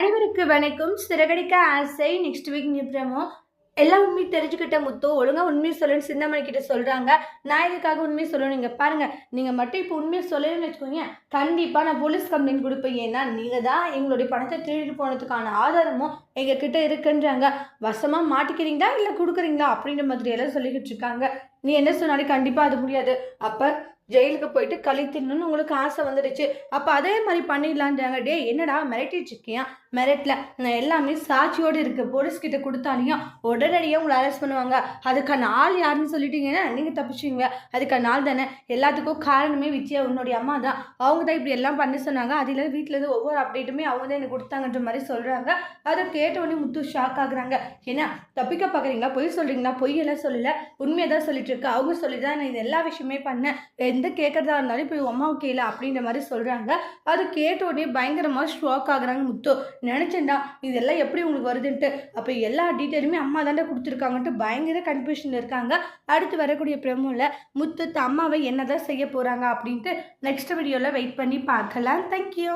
அனைவருக்கு வணக்கம். சிறகடிக்க ஆசை நெக்ஸ்ட் வீக் நியூ ப்ரமோ எல்லா உண்மையும் தெரிஞ்சுக்கிட்ட முத்தோ ஒழுங்காக உண்மையை சொல்லணும்னு சிந்தாமணி கிட்ட சொல்கிறாங்க நான் இதுக்காக உண்மையை சொல்லணும்? நீங்கள் பாருங்கள் நீங்கள் மட்டும் இப்போ உண்மையை சொல்லணும்னு வச்சுக்கோங்க. கண்டிப்பாக நான் போலீஸ் கம்ப்ளைண்ட் கொடுப்பேன். ஏன்னா நீங்கள் தான் எங்களுடைய பணத்தை திருடி போனதுக்கான ஆதாரமும் எங்கள் கிட்ட இருக்குன்றாங்க. வசமாக மாட்டிக்கிறீங்களா? இல்லை கொடுக்குறீங்களா? அப்படின்ற மாதிரி எல்லாம் சொல்லிக்கிட்டு இருக்காங்க. நீ என்ன சொன்னாலும் கண்டிப்பாக அது முடியாது. அப்போ ஜெயிலுக்கு போயிட்டு களி தின்னு உங்களுக்கு ஆசை வந்துடுச்சு. அப்போ அதே மாதிரி பண்ணிடலான்றாங்க. டே என்னடா மிரட்டிட்டு இருக்கியா? மெரட்டில். நான் எல்லாமே சாட்சியோடு இருக்கு. போலீஸ்கிட்ட கொடுத்தாலையும் உடனடியாக உங்களை அரெஸ்ட் பண்ணுவாங்க. அதுக்கான ஆள் யாருன்னு சொல்லிட்டீங்கன்னா நீங்கள் தப்பிச்சிங்க அதுக்கான ஆள் தானே. எல்லாத்துக்கும் காரணமே வித்யா உன்னுடைய அம்மா தான். அவங்க தான் இப்படி எல்லாம் பண்ண சொன்னாங்க. அதில் வீட்டில் இருந்து ஒவ்வொரு அப்டேட்டுமே அவங்க தான் எனக்கு கொடுத்தாங்கன்ற மாதிரி சொல்கிறாங்க அதை கேட்டவொடனே முத்து ஷாக் ஆகுறாங்க. ஏன்னா தப்பிக்க பார்க்குறீங்களா பொய் சொல்கிறீங்களா பொய்யெல்லாம் சொல்லலை. உண்மையை தான் சொல்லிட்டு இருக்கு. அவங்க சொல்லி தான் நான் இது எல்லா விஷயமே பண்ணேன். எந்த கேட்குறதா இருந்தாலும் போய் அம்மாவுக்கு கேளு அப்படின்ற மாதிரி சொல்கிறாங்க அது கேட்ட உடனே பயங்கரமாக ஷாக் ஆகுறாங்க முத்து. நினச்சேன்டா இதெல்லாம் எப்படி உங்களுக்கு வருதுன்ட்டு. அப்போ எல்லா டீட்டெயிலுமே அம்மா தாண்டா கொடுத்துருக்காங்கன்ட்டு பயங்கர கன்ஃபியூஷனில் இருக்காங்க. அடுத்து வரக்கூடிய பிரமோவில் முத்து அம்மாவை என்னதான் செய்ய போகிறாங்க அப்படின்ட்டு நெக்ஸ்ட் வீடியோவில் வெயிட் பண்ணி பார்க்கலாம். தேங்க்யூ